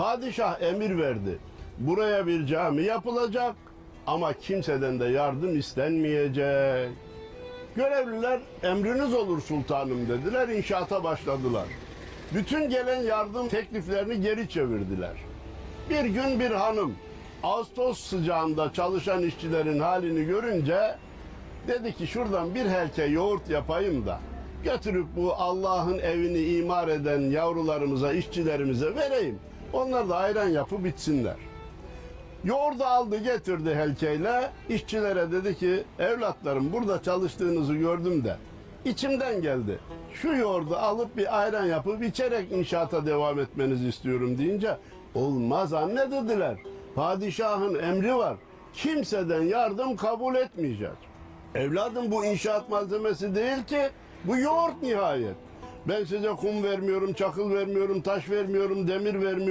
Padişah emir verdi. Buraya bir cami yapılacak ama kimseden de yardım istenmeyecek. Görevliler emriniz olur sultanım dediler. İnşaata başladılar. Bütün gelen yardım tekliflerini geri çevirdiler. Bir gün bir hanım Ağustos sıcağında çalışan işçilerin halini görünce dedi ki şuradan bir helke yoğurt yapayım da götürüp bu Allah'ın evini imar eden yavrularımıza, işçilerimize vereyim. Onlar da ayran yapıp bitsinler. Yoğurdu aldı getirdi helkeyle. İşçilere dedi ki evlatlarım burada çalıştığınızı gördüm de içimden geldi. Şu yoğurdu alıp bir ayran yapıp içerek inşaata devam etmenizi istiyorum deyince olmaz anne dediler. Padişahın emri var. Kimseden yardım kabul etmeyecek. Evladım bu inşaat malzemesi değil ki. Bu yoğurt nihayet. Ben size kum vermiyorum, çakıl vermiyorum, taş vermiyorum, demir vermiyorum.